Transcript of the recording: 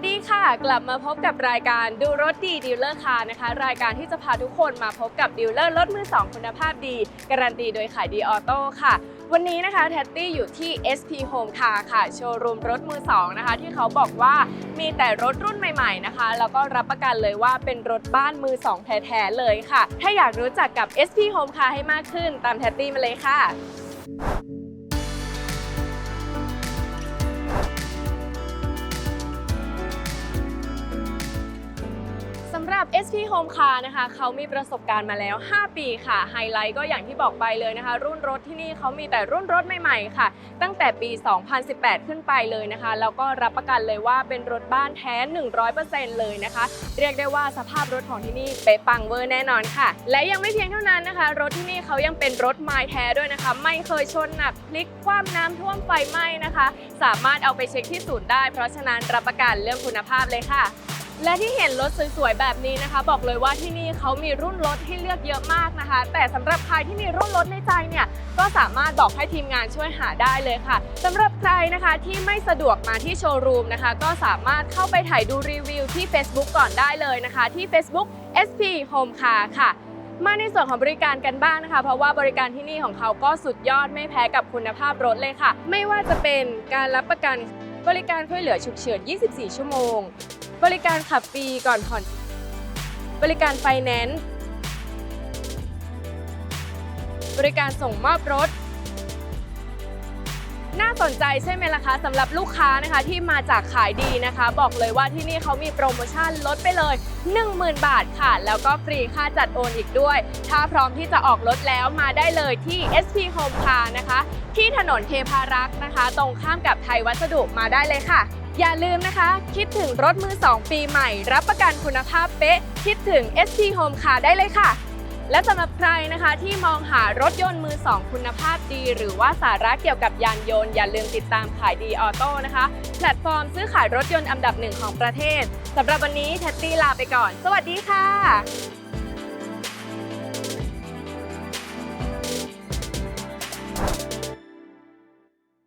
วัสดีค่ะ กลับมาพบกับรายการดูรถดีดีลเลอร์คาร์นะคะ รายการที่จะพาทุกคนมาพบกับดีลเลอร์รถมือ 2 คุณภาพดี การันตีโดยขายดีออโต้ค่ะ วันนี้นะคะแทตตี้อยู่ที่ SP Home Car ค่ะ โชว์รูมรถมือ 2 นะคะ ที่เขาบอกว่ามีแต่รถรุ่นใหม่ ๆ นะคะ แล้วก็รับประกันเลยว่าเป็นรถบ้านมือ 2 แท้ๆเลยค่ะ ถ้าอยากรู้จักกับ SP Home Car ให้มากขึ้นตามแทตตี้มาเลยค่ะำหรับ SP Home Car นะคะเขามีประสบการณ์มาแล้ว 5 ปีค่ะ ไฮไลท์ก็อย่างที่บอกไปเลยนะคะ รุ่นรถที่นี่เขามีแต่รุ่นรถใหม่ๆค่ะ ตั้งแต่ปี 2018 ขึ้นไปเลยนะคะ แล้วก็รับประกันเลยว่าเป็นรถบ้านแท้ 100%เลยนะคะ เรียกได้ว่าสภาพรถของที่นี่เป๊ะปังเวอร์แน่นอนค่ะ และยังไม่เพียงเท่านั้นนะคะ รถที่นี่เขายังเป็นรถไม้แท้ด้วยนะคะ ไม่เคยชนหนักพลิกคว่ำน้ำท่วมไฟไหม้นะคะ สามารถเอาไปเช็คที่ศูนย์ได้ เพราะฉะนั้นรับประกันเรื่องคุณภาพเลยค่ะ และที่เห็นรถสวยๆแบบนี้นะคะ บอกเลยว่าที่นี่เขามีรุ่นรถให้เลือกเยอะมากนะคะ แต่สำหรับใครที่มีรุ่นรถในใจเนี่ยก็สามารถบอกให้ทีมงานช่วยหาได้เลยค่ะสำหรับใครนะคะที่ไม่สะดวกมาที่โชว์รูมนะคะ ก็สามารถเข้าไปถ่ายดูรีวิวที่ Facebook ก่อนได้เลยนะคะ ที่ Facebook SP Home Car ค่ะมาในส่วนของบริการกันบ้างนะคะ เพราะว่าบริการที่นี่ของเขาก็สุดยอดไม่แพ้กับคุณภาพรถเลยค่ะ ไม่ว่าจะเป็นการรับประกัน บริการช่วยเหลือฉุกเฉิน 24 ชั่วโมง บริการขับฟรีก่อนผ่อน บริการไฟแนนซ์ บริการส่งมอบรถ น่าสนใจใช่ไหมล่ะคะสำหรับลูกค้านะคะที่มาจากขายดีนะคะ บอกเลยว่าที่นี่เขามีโปรโมชั่นลดไปเลย 10,000 บาทค่ะ แล้วก็ฟรีค่าจัดโอนอีกด้วย ถ้าพร้อมที่จะออกรถแล้วมาได้เลยที่ SP Home Car นะคะ ที่ถนนเทพารักษ์นะคะ ตรงข้ามกับไทยวัสดุมาได้เลยค่ะ อย่าลืมนะคะ คิดถึงรถมือ 2 ปีใหม่ รับประกันคุณภาพเป๊ะ คิดถึง SP Home Car ได้เลยค่ะ และสำหรับใครนะคะที่มองหารถยนต์มือ2คุณภาพดี หรือว่าสาระเกี่ยวกับยานยนต์ อย่าลืมติดตามขายดีออโต้นะคะ แพลตฟอร์มซื้อขายรถยนต์อันดับหนึ่งของประเทศสำหรับวันนี้แทตตี้ลาไปก่อน สวัสดีค่ะ